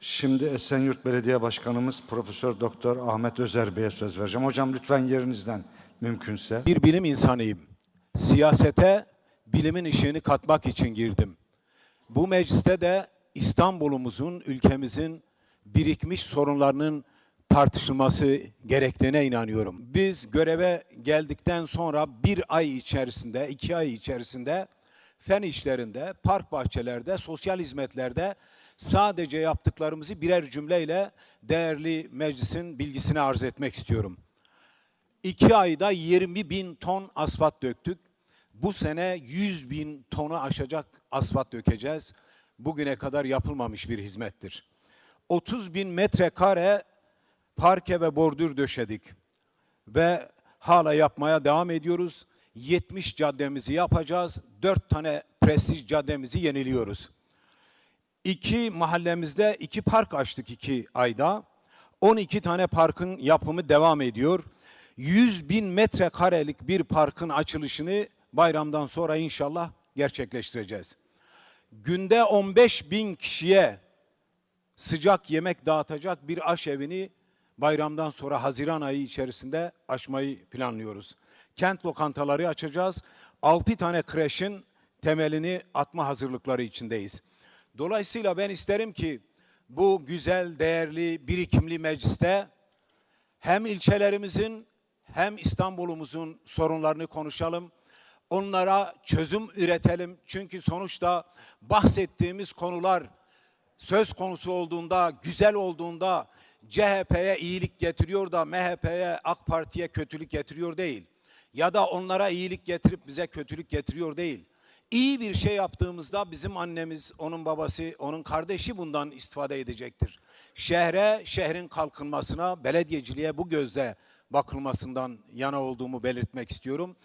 Şimdi Esenyurt Belediye Başkanımız Profesör Doktor Ahmet Özer Bey'e söz vereceğim. Hocam lütfen yerinizden mümkünse. Bir bilim insanıyım. Siyasete bilimin ışığını katmak için girdim. Bu mecliste de İstanbul'umuzun, ülkemizin birikmiş sorunlarının tartışılması gerektiğine inanıyorum. Biz göreve geldikten sonra bir ay içerisinde, iki ay içerisinde fen işlerinde, park bahçelerde, sosyal hizmetlerde sadece yaptıklarımızı birer cümleyle değerli meclisin bilgisine arz etmek istiyorum. İki ayda 20 bin ton asfalt döktük. Bu sene 100 bin tonu aşacak asfalt dökeceğiz. Bugüne kadar yapılmamış bir hizmettir. 30 bin metrekare parke ve bordür döşedik. Ve hala yapmaya devam ediyoruz. 70 caddemizi yapacağız. 4 tane prestij caddemizi yeniliyoruz. İki mahallemizde iki park açtık iki ayda. 12 tane parkın yapımı devam ediyor. 100 bin metrekarelik bir parkın açılışını bayramdan sonra inşallah gerçekleştireceğiz. Günde 15 bin kişiye sıcak yemek dağıtacak bir aşevini bayramdan sonra Haziran ayı içerisinde açmayı planlıyoruz. Kent lokantaları açacağız. 6 tane kreşin temelini atma hazırlıkları içindeyiz. Dolayısıyla ben isterim ki bu güzel, değerli, birikimli mecliste hem ilçelerimizin hem İstanbul'umuzun sorunlarını konuşalım. Onlara çözüm üretelim. Çünkü sonuçta bahsettiğimiz konular söz konusu olduğunda, güzel olduğunda CHP'ye iyilik getiriyor da MHP'ye, AK Parti'ye kötülük getiriyor değil. Ya da onlara iyilik getirip bize kötülük getiriyor değil. İyi bir şey yaptığımızda bizim annemiz, onun babası, onun kardeşi bundan istifade edecektir. Şehre, şehrin kalkınmasına, belediyeciliğe bu gözle bakılmasından yana olduğumu belirtmek istiyorum.